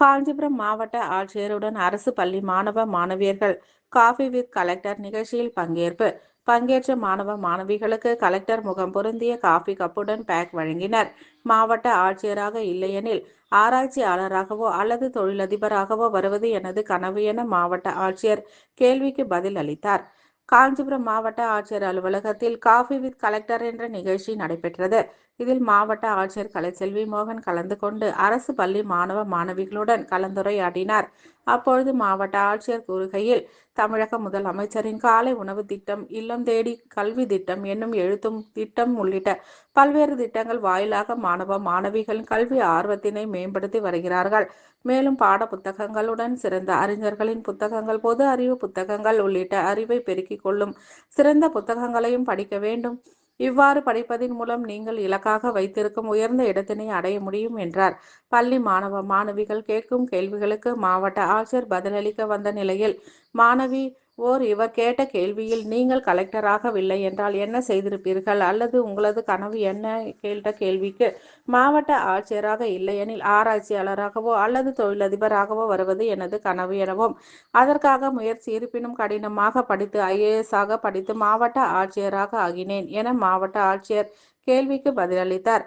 காஞ்சிபுரம் மாவட்ட ஆட்சியருடன் அரசு பள்ளி மாணவ மாணவியர்கள் காஃபி வித் கலெக்டர் நிகழ்ச்சியில் பங்கேற்பு. பங்கேற்ற மாணவ மாணவிகளுக்கு கலெக்டர் முகம் பொருந்திய காஃபி கப்புடன் பேக் வழங்கினர். மாவட்ட ஆட்சியராக இல்லையெனில் ஆராய்ச்சியாளராகவோ அல்லது தொழிலதிபராகவோ வருவது எனது கனவு என மாவட்ட ஆட்சியர் கேள்விக்கு பதில் அளித்தார். காஞ்சிபுரம் மாவட்ட ஆட்சியர் அலுவலகத்தில் காஃபி வித் கலெக்டர் என்ற நிகழ்ச்சி நடைபெற்றது. இதில் மாவட்ட ஆட்சியர் கலைச்செல்வி மோகன் கலந்து கொண்டு அரசு பள்ளி மாணவ மாணவிகளுடன் கலந்துரையாடினார். அப்பொழுது மாவட்ட ஆட்சியர் கூறுகையில் தமிழக முதலமைச்சரின் காலை உணவு திட்டம் இல்லம் தேடி கல்வி திட்டம் என்னும் எழுத்தும் திட்டம் உள்ளிட்ட பல்வேறு திட்டங்கள் வாயிலாக மாணவ மாணவிகளின் கல்வி ஆர்வத்தினை மேம்படுத்தி வருகிறார்கள். மேலும் பாட புத்தகங்களுடன் சிறந்த அறிஞர்களின் புத்தகங்கள் பொது அறிவு புத்தகங்கள் உள்ளிட்ட அறிவை பெருக்கிக் கொள்ளும் சிறந்த புத்தகங்களையும் படிக்க வேண்டும். இவ்வாறு படிப்பதின் மூலம் நீங்கள் இலக்காக வைத்திருக்கும் உயர்ந்த இடத்தினை அடைய முடியும் என்றார். பள்ளி மாணவ மாணவிகள் கேட்கும் கேள்விகளுக்கு மாவட்ட ஆட்சியர் பதிலளிக்க வந்த நிலையில் மாணவி ஓர் இவர் கேட்ட கேள்வியில் நீங்கள் கலெக்டராகவில்லை என்றால் என்ன செய்திருப்பீர்கள்? அல்லது உங்களது கனவு என்ன? கேட்ட கேள்விக்கு மாவட்ட ஆட்சியராக இல்லையெனில் ஆராய்ச்சியாளராகவோ அல்லது தொழிலதிபராகவோ வருவது எனது கனவு எனவும் அதற்காக முயற்சி இருப்பினும் கடினமாக படித்து ஐஏஎஸ் ஆக படித்து மாவட்ட ஆட்சியராக ஆகினேன் என மாவட்ட ஆட்சியர் கேள்விக்கு பதிலளித்தார்.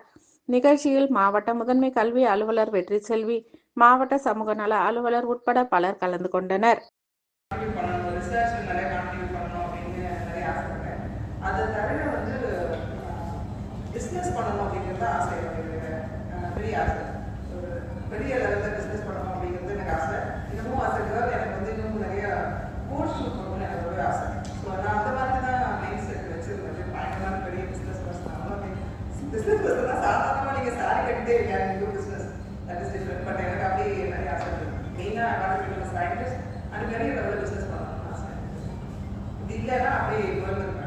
நிகழ்ச்சியில் மாவட்ட முதன்மை கல்வி அலுவலர் வெற்றி செல்வி மாவட்ட சமூக நல அலுவலர் உட்பட பலர் கலந்து கொண்டனர். ரிசர்ச் நிறைய கான்ட்ரிபியூட் பண்ணணும் அப்படின்னு நிறைய ஆசைப்பட்டேன் அதை தவிர வந்து பிஸ்னஸ் பண்ணணும் அப்படிங்கிறது ஆசை. எனக்கு பெரிய ஆசை. ஒரு பெரிய லெவலில் பிஸ்னஸ் பண்ணணும் அப்படிங்கிறது எனக்கு ஆசை. இன்னமும் ஆசை கேர்ள் எனக்கு வந்து இன்னும் நிறைய கோர்ஸ் ஷூட் பண்ணணும்னு எனக்கு ரொம்ப ஆசை. ஸோ நான் அந்த மாதிரி தான் மைண்ட் செட் வச்சிருந்தேன் பயங்கரமான பெரிய பிஸ்னஸ் பர்சன் பிஸ்னஸ் பர்சன் தான் சாதாரணமாக நீங்கள் சாரி கட்டிட்டே இருக்காங்க. நீங்கள் business that is different but எனக்கு அப்படியே நிறைய ஆசை இருக்குது மெயினாக கான்ட்ரிபியூட் சயின்டிஸ்ட் அது பெரிய லெவலில் பிஸ்னஸ் பண்ணணும்னு ஆசை இது இல்லைன்னா அப்படியே போயிருந்திருப்பேன்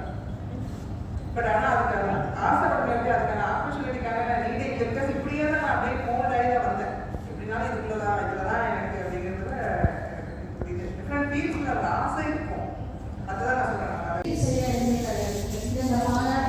பட் ஆனால் அதுக்கான ஆசைப்படுறது அதுக்கான ஆப்பர்ச்சுனிட்டிக்கான நீடே பிகாஸ் இப்படியே தான் நான் அப்படியே ஃபோன் லைனில் வந்தேன். எப்படினாலும் இதுக்குள்ள தான் இதில் தான் எனக்கு அப்படிங்கிறதுல புரியுது டிஃப்ரெண்ட் ஃபீல்ஸில் அந்த ஆசை இருக்கும். அதுதான் நான் சொல்கிறேன் சரியா எதுவுமே கிடையாது